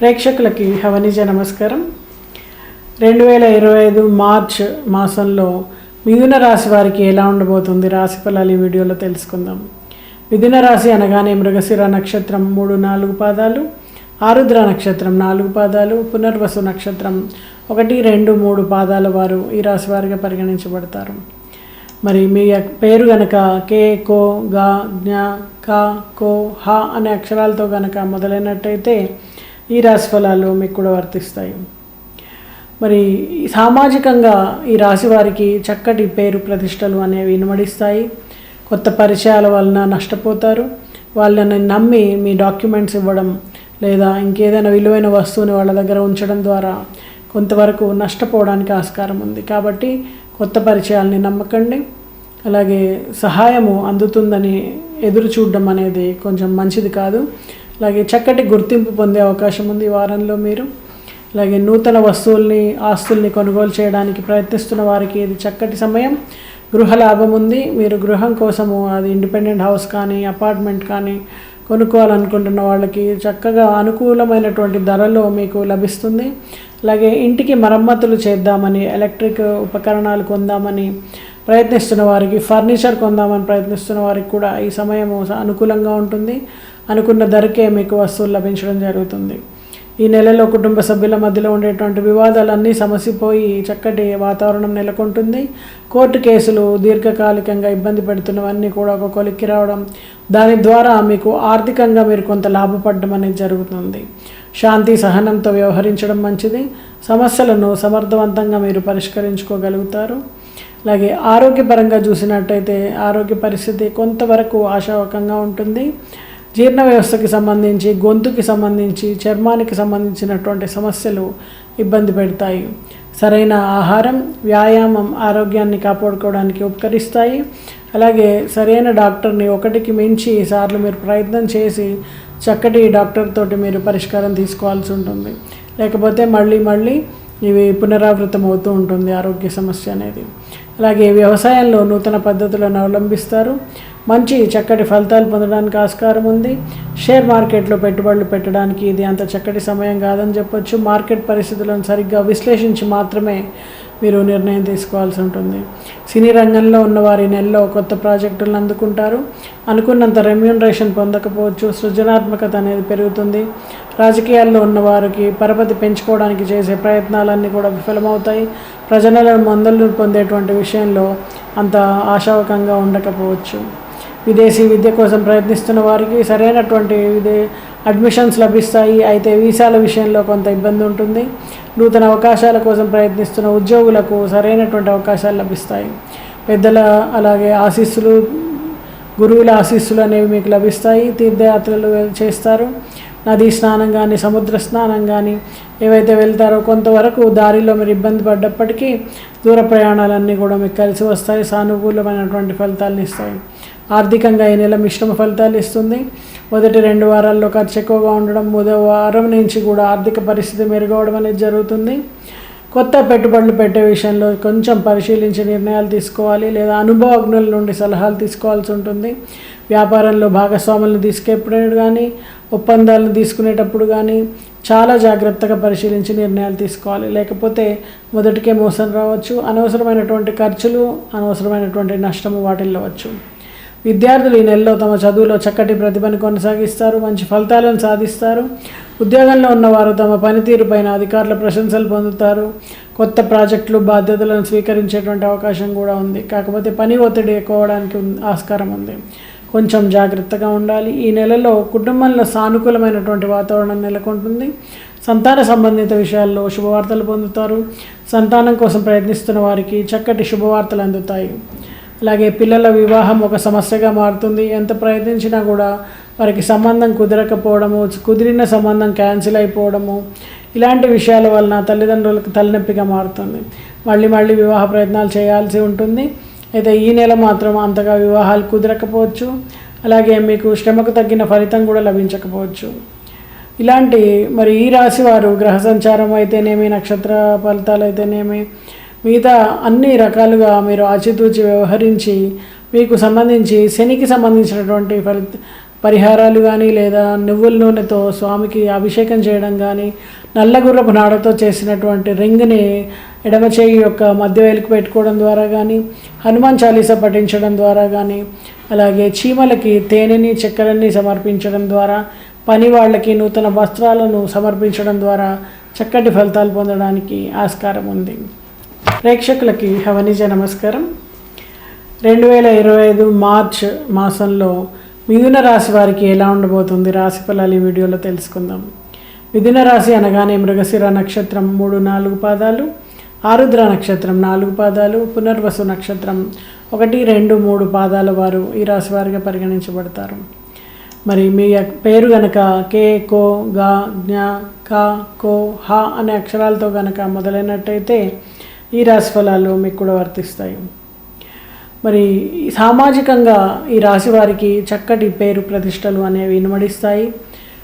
ప్రేక్షకులకి హవనిజ నమస్కారం. రెండు వేల ఇరవై ఐదు మార్చ్ మాసంలో మిథున రాశి వారికి ఎలా ఉండబోతుంది? రాశి ఫలాలు ఈ వీడియోలో తెలుసుకుందాం. మిథున రాశి అనగానే మృగశిర నక్షత్రం మూడు నాలుగు పాదాలు ఆరుద్ర నక్షత్రం నాలుగు పాదాలు పునర్వసు నక్షత్రం ఒకటి రెండు మూడు పాదాల వారు ఈ రాశి వారిగా పరిగణించబడతారు. మరి మీ పేరు గనక కే కో గా జ్ఞ క కో హ అనే అక్షరాలతో గనక మొదలైనట్టయితే ఈ రాశి ఫలాలు మీకు కూడా వర్తిస్తాయి. మరి సామాజికంగా ఈ రాశి వారికి చక్కటి పేరు ప్రతిష్టలు అనేవి ఇనుమడిస్తాయి. కొత్త పరిచయాల వలన నష్టపోతారు. వాళ్ళని నమ్మి మీ డాక్యుమెంట్స్ ఇవ్వడం లేదా ఇంకేదైనా విలువైన వస్తువుని వాళ్ళ దగ్గర ఉంచడం ద్వారా కొంతవరకు నష్టపోవడానికి ఆస్కారం ఉంది. కాబట్టి కొత్త పరిచయాల్ని నమ్మకండి. అలాగే సహాయము అందుతుందని ఎదురు చూడడం అనేది కొంచెం మంచిది కాదు. అలాగే చక్కటి గుర్తింపు పొందే అవకాశం ఉంది ఈ వారంలో మీరు. అలాగే నూతన వస్తువుల్ని ఆస్తుల్ని కొనుగోలు చేయడానికి ప్రయత్నిస్తున్న వారికి ఇది చక్కటి సమయం. గృహ లాభం ఉంది. మీరు గృహం కోసము అది ఇండిపెండెంట్ హౌస్ కానీ అపార్ట్మెంట్ కానీ కొనుక్కోవాలనుకుంటున్న వాళ్ళకి చక్కగా అనుకూలమైనటువంటి ధరలో మీకు లభిస్తుంది. అలాగే ఇంటికి మరమ్మతులు చేద్దామని ఎలక్ట్రిక్ ఉపకరణాలు కొందామని ప్రయత్నిస్తున్న వారికి ఫర్నిచర్ కొందామని ప్రయత్నిస్తున్న వారికి కూడా ఈ సమయము అనుకూలంగా ఉంటుంది. అనుకున్న ధరకే మీకు వస్తువులు లభించడం జరుగుతుంది. ఈ నెలలో కుటుంబ సభ్యుల మధ్యలో ఉండేటువంటి వివాదాలన్నీ సమసిపోయి చక్కటి వాతావరణం నెలకొంటుంది. కోర్టు కేసులు దీర్ఘకాలికంగా ఇబ్బంది పెడుతున్నవన్నీ కూడా ఒక కొలిక్కి రావడం దాని ద్వారా మీకు ఆర్థికంగా మీరు కొంత లాభపడడం అనేది జరుగుతుంది. శాంతి సహనంతో వ్యవహరించడం మంచిది. సమస్యలను సమర్థవంతంగా మీరు పరిష్కరించుకోగలుగుతారు. అలాగే ఆరోగ్యపరంగా చూసినట్టయితే ఆరోగ్య పరిస్థితి కొంతవరకు ఆశావకంగా ఉంటుంది. జీర్ణ వ్యవస్థకి సంబంధించి గొంతుకి సంబంధించి చర్మానికి సంబంధించినటువంటి సమస్యలు ఇబ్బంది పెడతాయి. సరైన ఆహారం వ్యాయామం ఆరోగ్యాన్ని కాపాడుకోవడానికి ఉపకరిస్తాయి. అలాగే సరైన డాక్టర్ని ఒకటికి మించి సార్లు మీరు ప్రయత్నం చేసి చక్కటి డాక్టర్ తోటి మీరు పరిష్కారం తీసుకోవాల్సి ఉంటుంది. లేకపోతే మళ్ళీ మళ్ళీ ఇవి పునరావృతం అవుతూ ఉంటుంది ఆరోగ్య సమస్య అనేది. అలాగే వ్యవసాయంలో నూతన పద్ధతులను అవలంబిస్తారు. మంచి చక్కటి ఫలితాలు పొందడానికి ఆస్కారం ఉంది. షేర్ మార్కెట్లో పెట్టుబడులు పెట్టడానికి ఇది అంత చక్కటి సమయం కాదని చెప్పొచ్చు. మార్కెట్ పరిస్థితులను సరిగ్గా విశ్లేషించి మాత్రమే మీరు నిర్ణయం తీసుకోవాల్సి ఉంటుంది. సినీ రంగంలో ఉన్న వారి నెలలో కొత్త ప్రాజెక్టులను అందుకుంటారు. అనుకున్నంత రెమ్యూనరేషన్ పొందకపోవచ్చు. సృజనాత్మకత అనేది పెరుగుతుంది. రాజకీయాల్లో ఉన్నవారికి పరపతి పెంచుకోవడానికి చేసే ప్రయత్నాలన్నీ కూడా విఫలమవుతాయి. ప్రజలను మందలు పొందేటువంటి విషయంలో అంత ఆశావకంగా ఉండకపోవచ్చు. విదేశీ విద్య కోసం ప్రయత్నిస్తున్న వారికి సరైనటువంటి విదే అడ్మిషన్స్ లభిస్తాయి. అయితే వీసాల విషయంలో కొంత ఇబ్బంది ఉంటుంది. నూతన అవకాశాల కోసం ప్రయత్నిస్తున్న ఉద్యోగులకు సరైనటువంటి అవకాశాలు లభిస్తాయి. పెద్దల అలాగే ఆశీస్సులు గురువుల ఆశీస్సులు అనేవి మీకు లభిస్తాయి. తీర్థయాత్రలు చేస్తారు. నదీ స్నానం కానీ సముద్ర స్నానం కానీ ఏవైతే వెళ్తారో కొంతవరకు దారిలో మీరు ఇబ్బంది పడ్డప్పటికీ దూర ప్రయాణాలన్నీ కూడా మీకు కలిసి వస్తాయి. సానుకూలమైనటువంటి ఫలితాలను ఇస్తాయి. ఆర్థికంగా ఈ నెల మిశ్రమ ఫలితాలు ఇస్తుంది? మొదటి రెండు వారాల్లో ఖర్చు ఎక్కువగా ఉండడం మూడో వారం నుంచి కూడా ఆర్థిక పరిస్థితి మెరుగవడం అనేది జరుగుతుంది. కొత్త పెట్టుబడులు పెట్టే విషయంలో కొంచెం పరిశీలించి నిర్ణయాలు తీసుకోవాలి లేదా అనుభవజ్ఞుల నుండి సలహాలు తీసుకోవాల్సి ఉంటుంది. వ్యాపారంలో భాగస్వాములను తీసుకెప్పుడు కానీ ఒప్పందాలను తీసుకునేటప్పుడు కానీ చాలా జాగ్రత్తగా పరిశీలించి నిర్ణయాలు తీసుకోవాలి. లేకపోతే మొదటికే మోసం రావచ్చు. అనవసరమైనటువంటి ఖర్చులు అనవసరమైనటువంటి నష్టము వాటిల్లవచ్చు విద్యార్థులు ఈ నెలలో తమ చదువులో చక్కటి ప్రతిభను కొనసాగిస్తారు మంచి ఫలితాలను సాధిస్తారు. ఉద్యోగంలో ఉన్నవారు తమ పనితీరు పైన అధికారుల ప్రశంసలు పొందుతారు. కొత్త ప్రాజెక్టులు బాధ్యతలను స్వీకరించేటువంటి అవకాశం కూడా ఉంది. కాకపోతే పని ఒత్తిడి ఎక్కువ అవడానికి ఆస్కారం ఉంది. కొంచెం జాగ్రత్తగా ఉండాలి. ఈ నెలలో కుటుంబంలో సానుకూలమైనటువంటి వాతావరణం నెలకొంటుంది. సంతాన సంబంధిత విషయాల్లో శుభవార్తలు పొందుతారు. సంతానం కోసం ప్రయత్నిస్తున్న వారికి చక్కటి శుభవార్తలు అందుతాయి. అలాగే పిల్లల వివాహం ఒక సమస్యగా మారుతుంది. ఎంత ప్రయత్నించినా కూడా వారికి సంబంధం కుదరకపోవడము కుదిరిన సంబంధం క్యాన్సిల్ అయిపోవడము ఇలాంటి విషయాల వలన తల్లిదండ్రులకు తలనొప్పిగా మారుతుంది. మళ్ళీ మళ్ళీ వివాహ ప్రయత్నాలు చేయాల్సి ఉంటుంది. అయితే ఈ నెల మాత్రం అంతగా వివాహాలు కుదరకపోవచ్చు. అలాగే మీకు శ్రమకు తగ్గిన ఫలితం కూడా లభించకపోవచ్చు. ఇలాంటి మరి ఈ రాశి వారు గ్రహ సంచారం అయితేనేమి నక్షత్ర ఫలితాలు అయితేనేమి మిగతా అన్ని రకాలుగా మీరు ఆచితూచి వ్యవహరించి మీకు సంబంధించి శనికి సంబంధించినటువంటి ఫలిత పరిహారాలు కానీ లేదా నువ్వుల నూనెతో స్వామికి అభిషేకం చేయడం కానీ నల్లగుర్రపు నాడతో చేసినటువంటి రింగ్ని ఎడమ చేయి యొక్క మధ్య వేలికి పెట్టుకోవడం ద్వారా కానీ హనుమాన్ చాలీసా పఠించడం ద్వారా కానీ అలాగే చీమలకి తేనెని చక్కెరని సమర్పించడం ద్వారా పని వాళ్ళకి నూతన వస్త్రాలను సమర్పించడం ద్వారా చక్కటి ఫలితాలు పొందడానికి ఆస్కారం ఉంది. ప్రేక్షకులకి హవనిజ నమస్కారం. రెండు వేల ఇరవై ఐదు మార్చ్ మాసంలో మిథున రాశి వారికి ఎలా ఉండబోతుంది? రాశి ఫలాలు ఈ వీడియోలో తెలుసుకుందాం. మిథున రాశి అనగానే మృగశిర నక్షత్రం మూడు నాలుగు పాదాలు ఆరుద్ర నక్షత్రం నాలుగు పాదాలు పునర్వసు నక్షత్రం ఒకటి రెండు మూడు పాదాల వారు ఈ రాశి వారిగా పరిగణించబడతారు. మరి మీ పేరు గనక కే కో గా జ్ఞ క కో హ అనే అక్షరాలతో గనక మొదలైనట్టయితే ఈ రాశి ఫలాలు మీకు కూడా వర్తిస్తాయి. మరి సామాజికంగా ఈ రాశి వారికి చక్కటి పేరు ప్రతిష్టలు అనేవి వినమడిస్తాయి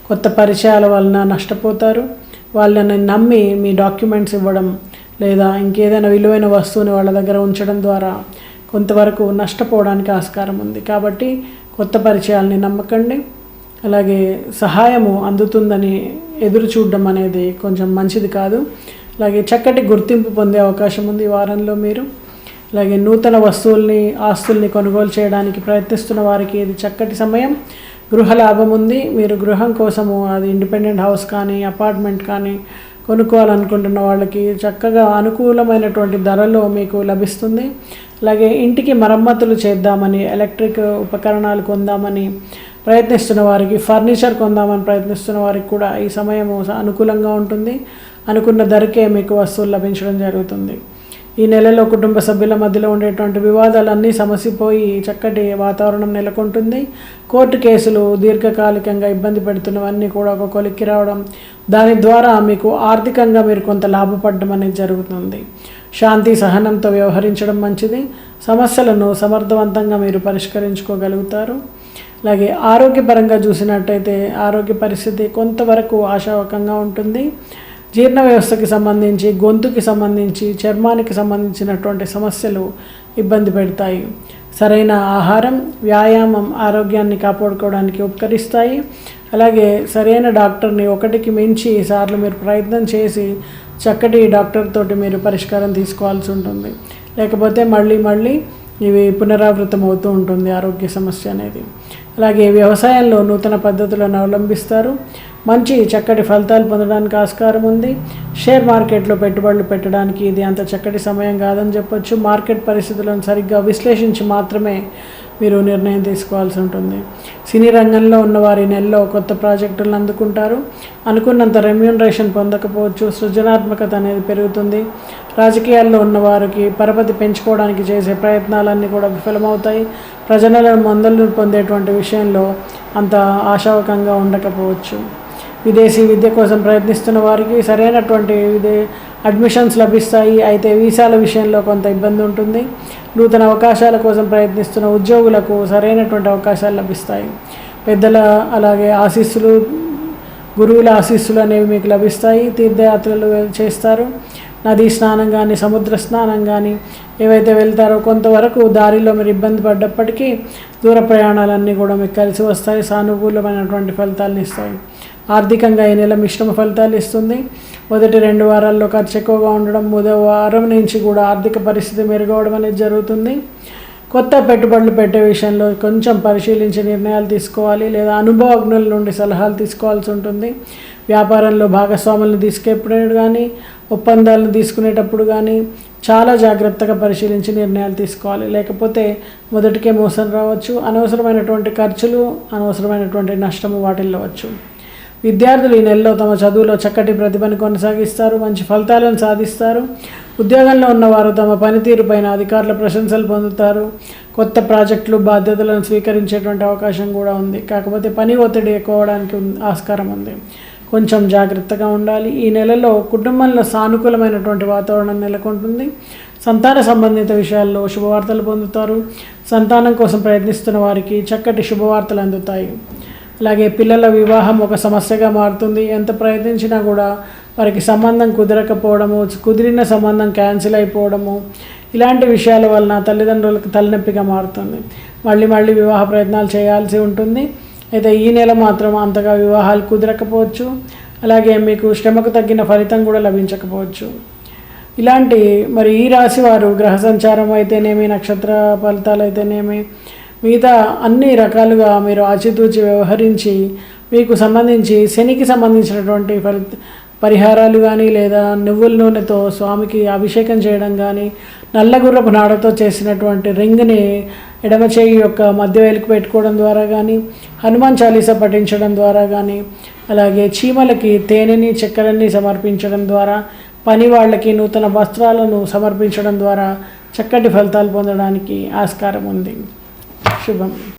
కొత్త పరిచయాల వలన నష్టపోతారు. వాళ్ళని నమ్మి మీ డాక్యుమెంట్స్ ఇవ్వడం లేదా ఇంకేదైనా విలువైన వస్తువుని వాళ్ళ దగ్గర ఉంచడం ద్వారా కొంతవరకు నష్టపోవడానికి ఆస్కారం ఉంది. కాబట్టి కొత్త పరిచయాల్ని నమ్మకండి. అలాగే సహాయము అందుతుందని ఎదురు చూడడం అనేది కొంచెం మంచిది కాదు. అలాగే చక్కటి గుర్తింపు పొందే అవకాశం ఉంది ఈ వారంలో మీరు. అలాగే నూతన వస్తువుల్ని ఆస్తుల్ని కొనుగోలు చేయడానికి ప్రయత్నిస్తున్న వారికి ఇది చక్కటి సమయం. గృహ లాభం ఉంది. మీరు గృహం కోసము అది ఇండిపెండెంట్ హౌస్ కానీ అపార్ట్మెంట్ కానీ కొనుక్కోవాలనుకుంటున్న వాళ్ళకి చక్కగా అనుకూలమైనటువంటి ధరలో మీకు లభిస్తుంది. అలాగే ఇంటికి మరమ్మతులు చేద్దామని ఎలక్ట్రిక్ ఉపకరణాలు కొందామని ప్రయత్నిస్తున్న వారికి ఫర్నిచర్ కొందామని ప్రయత్నిస్తున్న వారికి కూడా ఈ సమయం అనుకూలంగా ఉంటుంది. అనుకున్న ధరకే మీకు వస్తువులు లభించడం జరుగుతుంది. ఈ నెలలో కుటుంబ సభ్యుల మధ్యలో ఉండేటువంటి వివాదాలన్నీ సమసిపోయి చక్కటి వాతావరణం నెలకొంటుంది. కోర్టు కేసులు దీర్ఘకాలికంగా ఇబ్బంది పెడుతున్నవన్నీ కూడా ఒక కొలిక్కి రావడం దాని ద్వారా మీకు ఆర్థికంగా మీరు కొంత లాభపడడం అనేది జరుగుతుంది. శాంతి సహనంతో వ్యవహరించడం మంచిది. సమస్యలను సమర్థవంతంగా మీరు పరిష్కరించుకోగలుగుతారు. అలాగే ఆరోగ్యపరంగా చూసినట్టయితే ఆరోగ్య పరిస్థితి కొంతవరకు ఆశావకంగా ఉంటుంది. జీర్ణ వ్యవస్థకి సంబంధించి గొంతుకి సంబంధించి చర్మానికి సంబంధించినటువంటి సమస్యలు ఇబ్బంది పెడతాయి. సరైన ఆహారం వ్యాయామం ఆరోగ్యాన్ని కాపాడుకోవడానికి ఉపకరిస్తాయి. అలాగే సరైన డాక్టర్ని ఒకటికి మించి సార్లు మీరు ప్రయత్నం చేసి చక్కటి డాక్టర్ తోటి మీరు పరిష్కారం తీసుకోవాల్సి ఉంటుంది. లేకపోతే మళ్ళీ మళ్ళీ ఇవి పునరావృతం అవుతూ ఉంటుంది ఆరోగ్య సమస్య అనేది. అలాగే వ్యవసాయంలో నూతన పద్ధతులను అవలంబిస్తారు. మంచి చక్కటి ఫలితాలు పొందడానికి ఆస్కారం ఉంది. షేర్ మార్కెట్లో పెట్టుబడులు పెట్టడానికి ఇది అంత చక్కటి సమయం కాదని చెప్పొచ్చు. మార్కెట్ పరిస్థితులను సరిగ్గా విశ్లేషించి మాత్రమే మీరు నిర్ణయం తీసుకోవాల్సి ఉంటుంది. సినీ రంగంలో ఉన్నవారి నెలలో కొత్త ప్రాజెక్టులను అందుకుంటారు. అనుకున్నంత రెమ్యూనరేషన్ పొందకపోవచ్చు. సృజనాత్మకత అనేది పెరుగుతుంది. రాజకీయాల్లో ఉన్నవారికి పరపతి పెంచుకోవడానికి చేసే ప్రయత్నాలన్నీ కూడా విఫలమవుతాయి. ప్రజలను మందలను పొందేటువంటి విషయంలో అంత ఆశావకంగా ఉండకపోవచ్చు. విదేశీ విద్య కోసం ప్రయత్నిస్తున్న వారికి సరైనటువంటి విదే అడ్మిషన్స్ లభిస్తాయి. అయితే వీసాల విషయంలో కొంత ఇబ్బంది ఉంటుంది. నూతన అవకాశాల కోసం ప్రయత్నిస్తున్న ఉద్యోగులకు సరైనటువంటి అవకాశాలు లభిస్తాయి. పెద్దల అలాగే ఆశీస్సులు గురువుల ఆశీస్సులు అనేవి మీకు లభిస్తాయి. తీర్థయాత్రలు చేస్తారు. నదీ స్నానం కానీ సముద్ర స్నానం కానీ ఏవైతే వెళ్తారో కొంతవరకు దారిలో మీరు ఇబ్బంది పడ్డప్పటికీ దూర ప్రయాణాలన్నీ కూడా మీకు కలిసి వస్తాయి. సానుకూలమైనటువంటి ఫలితాలను ఇస్తాయి. ఆర్థికంగా ఈ నెల మిశ్రమ ఫలితాలు ఇస్తుంది. మొదటి రెండు వారాల్లో ఖర్చు ఎక్కువగా ఉండడం మూడో వారం నుంచి కూడా ఆర్థిక పరిస్థితి మెరుగవడం అనేది జరుగుతుంది. కొత్త పెట్టుబడులు పెట్టే విషయంలో కొంచెం పరిశీలించి నిర్ణయాలు తీసుకోవాలి లేదా అనుభవజ్ఞుల నుండి సలహాలు తీసుకోవాల్సి ఉంటుంది. వ్యాపారంలో భాగస్వాములను తీసుకెప్పుడు కానీ ఒప్పందాలను తీసుకునేటప్పుడు కానీ చాలా జాగ్రత్తగా పరిశీలించి నిర్ణయాలు తీసుకోవాలి. లేకపోతే మొదటికే మోసం రావచ్చు. అనవసరమైనటువంటి ఖర్చులు అనవసరమైనటువంటి నష్టము వాటిల్లవచ్చు విద్యార్థులు ఈ నెలలో తమ చదువులో చక్కటి ప్రతిభను కొనసాగిస్తారు మంచి ఫలితాలను సాధిస్తారు. ఉద్యోగంలో ఉన్నవారు తమ పనితీరుపైన అధికారుల ప్రశంసలు పొందుతారు. కొత్త ప్రాజెక్టులు బాధ్యతలను స్వీకరించేటువంటి అవకాశం కూడా ఉంది. కాకపోతే పని ఒత్తిడి ఎక్కువ అవడానికి ఉం- ఆస్కారం ఉంది. కొంచెం జాగ్రత్తగా ఉండాలి. ఈ నెలలో కుటుంబంలో సానుకూలమైనటువంటి వాతావరణం నెలకొంటుంది. సంతాన సంబంధిత విషయాల్లో శుభవార్తలు పొందుతారు. సంతానం కోసం ప్రయత్నిస్తున్న వారికి చక్కటి శుభవార్తలు అందుతాయి. అలాగే పిల్లల వివాహం ఒక సమస్యగా మారుతుంది. ఎంత ప్రయత్నించినా కూడా వారికి సంబంధం కుదరకపోవడము కుదిరిన సంబంధం క్యాన్సిల్ అయిపోవడము ఇలాంటి విషయాల వలన తల్లిదండ్రులకు తలనొప్పిగా మారుతుంది. మళ్ళీ మళ్ళీ వివాహ ప్రయత్నాలు చేయాల్సి ఉంటుంది. అయితే ఈ నెల మాత్రం అంతగా వివాహాలు కుదరకపోవచ్చు. అలాగే మీకు శ్రమకు తగ్గిన ఫలితం కూడా లభించకపోవచ్చు. ఇలాంటి మరి ఈ రాశి వారు గ్రహ సంచారం అయితేనేమి నక్షత్ర ఫలితాలు అయితేనేమి మిగతా అన్ని రకాలుగా మీరు ఆచితూచి వ్యవహరించి మీకు సంబంధించి శనికి సంబంధించినటువంటి ఫలి పరిహారాలు కానీ లేదా నువ్వుల నూనెతో స్వామికి అభిషేకం చేయడం కానీ నల్లగుర్రపు నాడతో చేసినటువంటి రింగ్ని ఎడమ చేయి యొక్క మధ్య వేలికి పెట్టుకోవడం ద్వారా కానీ హనుమాన్ చాలీస పఠించడం ద్వారా కానీ అలాగే చీమలకి తేనెని చక్కెరని సమర్పించడం ద్వారా పని వాళ్ళకి నూతన వస్త్రాలను సమర్పించడం ద్వారా చక్కటి ఫలితాలు పొందడానికి ఆస్కారం ఉంది. 是吧？